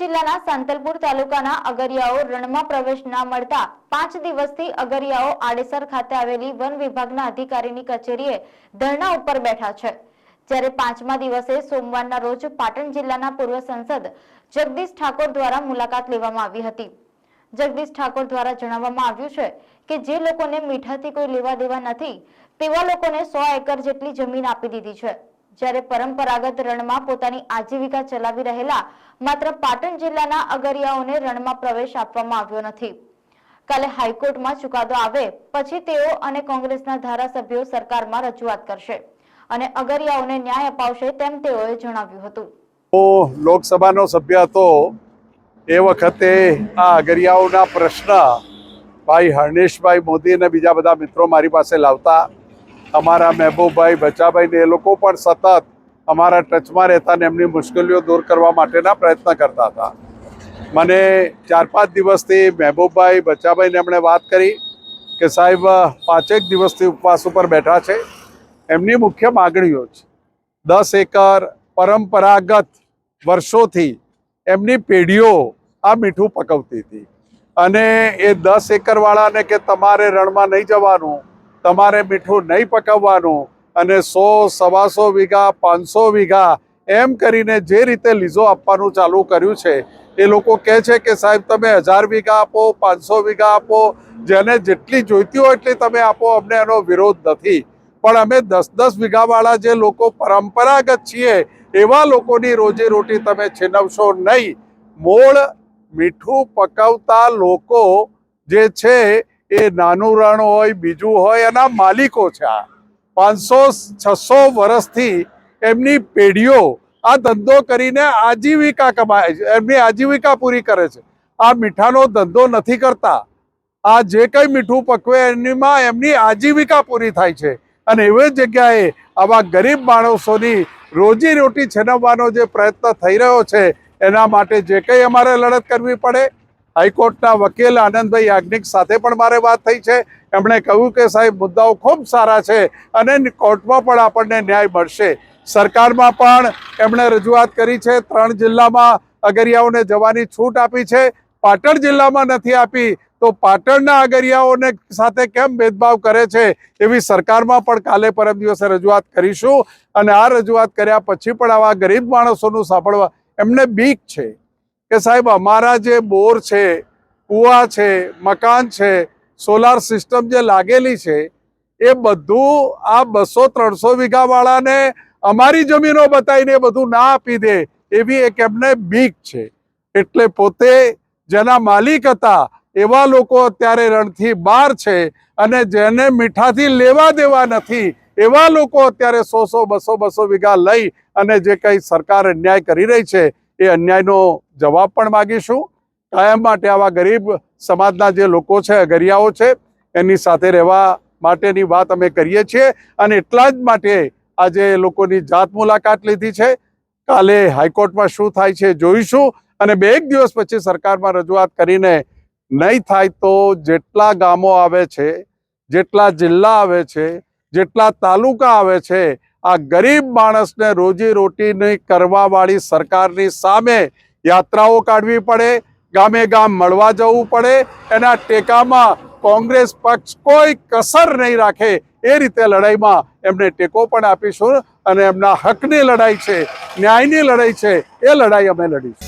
જિલ્લાના સાંતલપુર તાલુકાના અગરિયાઓ રણમાં પ્રવેશ ના મળતા પાંચ દિવસથી અગરિયાઓ આડેસર ખાતે આવેલી વન વિભાગના અધિકારીની કચેરીએ ધરણા ઉપર બેઠા છે. જ્યારે પાંચમા દિવસે સોમવારના રોજ પાટણ જિલ્લાના પૂર્વ સંસદ જગદીશ ઠાકોર દ્વારા મુલાકાત લેવામાં આવી હતી. જગદીશ ઠાકોર દ્વારા જણાવવામાં આવ્યું છે કે જે લોકોને મીઠાથી કોઈ લેવા દેવા નથી, તેવા લોકોને સો એકર જેટલી જમીન આપી દીધી છે. જ્યારે પરંપરાગત રણમાં પોતાની આજીવિકા ચલાવી રહેલા માત્ર પાટણ જિલ્લાના અગરિયાઓને રણમાં પ્રવેશ આપવામાં આવ્યો નથી. કાલે હાઈકોર્ટમાં ચુકાદો આવે, પછી તેઓ અને કોંગ્રેસના ધારાસભ્યો સરકારમાં રજૂઆત કરશે અને અગરિયાઓને ન્યાય અપાવશે તેમ તેઓએ જણાવ્યું હતું. હું લોકસભાનો સભ્ય હતો, એ વખતે આ અગરિયાઓના પ્રશ્ન ભાઈ હર્ણેશભાઈ મોદી અને બીજા બધા મિત્રો મારી પાસે લાવતા અમારા મહેબૂબભાઈ બચાભાઈ ને એ લોકો પણ સતત અમારા ટચમાં રહેતા ને એમની મુશ્કેલીઓ દૂર કરવા માટેના પ્રયત્ન કરતા હતા. મને ચાર પાંચ દિવસથી મહેબૂબભાઈ બચાભાઈને એમણે વાત કરી કે સાહેબ, પાંચેક દિવસથી ઉપવાસ ઉપર બેઠા છે. એમની મુખ્ય માગણીઓ છે. દસ એકર પરંપરાગત વર્ષોથી એમની પેઢીઓ આ મીઠું પકવતી હતી. અને એ દસ એકરવાળાને કે તમારે રણમાં નહીં જવાનું તમારે મીઠું નહીં પકવવાનું અને સો, સવાસો વીઘા, પાંચસો વીઘા એમ કરીને જે રીતે લીઝો આપવાનું ચાલુ કર્યું છે, એ લોકો કહે છે કે સાહેબ તમે હજાર વીઘા આપો, પાંચસો વીઘા આપો, જેને જેટલી જોઈતી હોય એટલી તમે આપો, અમને એનો વિરોધ નથી. પણ અમે દસ દસ વીઘાવાળા જે લોકો પરંપરાગત છીએ, એવા લોકોની રોજી રોટી તમે છીનવશો નહીં. મૂળ મીઠું પકવતા લોકો જે છે એ નાનું રણ હોય, બીજું હોય, એના માલિકો છે આ. પાંચસો, છસો વર્ષથી એમની પેઢીઓ આ ધંધો કરીને આજીવિકા કમાય છે, એમની આજીવિકા પૂરી કરે છે. આ મીઠાનો ધંધો નથી કરતા. આ જે કંઈ મીઠું પકવે એનીમાં એમની આજીવિકા પૂરી થાય છે. અને એવી જગ્યાએ આવા ગરીબ માણસોની રોજી રોટી છીનવવાનો જે પ્રયત્ન થઈ રહ્યો છે, એના માટે જે કંઈ અમારે લડત કરવી પડે હાઈકોર્ટના વકીલ આનંદભાઈ યાજ્ઞિક સાથે પણ મારે વાત થઈ છે. એમણે કહ્યું કે સાહેબ, મુદ્દાઓ ખૂબ સારા છે અને કોર્ટમાં પણ આપણને ન્યાય મળશે. સરકારમાં પણ એમણે રજૂઆત કરી છે, ત્રણ જિલ્લામાં અગરિયાઓને જવાની છૂટ આપી છે. પાટણ જિલ્લામાં નથી આપી, તો પાટણના અગરિયાઓને સાથે કેમ ભેદભાવ કરે છે એવી સરકારમાં પણ કાલે પરમ દિવસે રજૂઆત કરીશું. અને આ રજૂઆત કર્યા પછી પણ આવા ગરીબ માણસોનું સાંભળવા એમને બીક છે. કે સાહેબ, અમારા જે બોર છે, કૂવા છે, મકાન છે, સોલાર સિસ્ટમ જે લાગેલી છે, એ બધું આ બસો ત્રણસો વીઘાવાળાને અમારી જમીનો બતાવીને બધું ના આપી દે એવી એક એમને બીક છે. એટલે પોતે જેના માલિક હતા, એવા લોકો અત્યારે રણથી બહાર છે અને જેને મીઠાથી લેવા દેવા નથી, એવા લોકો અત્યારે સો સો, બસો બસો વીઘા લઈ અને જે કંઈ સરકાર અન્યાય કરી રહી છે એ અન્યાયનો જવાબ પણ માગીશું. કાયમ માટે આવા ગરીબ સમાજના જે લોકો છે, અગરિયાઓ છે, એની સાથે રહેવા માટેની વાત અમે કરીએ છીએ અને એટલા જ માટે આજે લોકોની જાત મુલાકાત લીધી છે. કાલે હાઈકોર્ટમાં શું થાય છે જોઈશું અને બે એક દિવસ પછી સરકારમાં રજૂઆત કરીને નહીં થાય તો જેટલા ગામો આવે છે, જેટલા જિલ્લા આવે છે, જેટલા તાલુકા આવે છે આ ગરીબ માણસને રોજી રોટીની કરવાવાળી સરકારની સામે યાત્રાઓ કાઢવી પડે, ગામે ગામ મળવા જવું પડે, એના ટેકામાં કોંગ્રેસ પક્ષ કોઈ કસર નહીં રાખે એ રીતે લડાઈમાં એમને ટેકો પણ આપીશું અને એમના હકની લડાઈ છે, ન્યાયની લડાઈ છે, એ લડાઈ અમે લડીશું.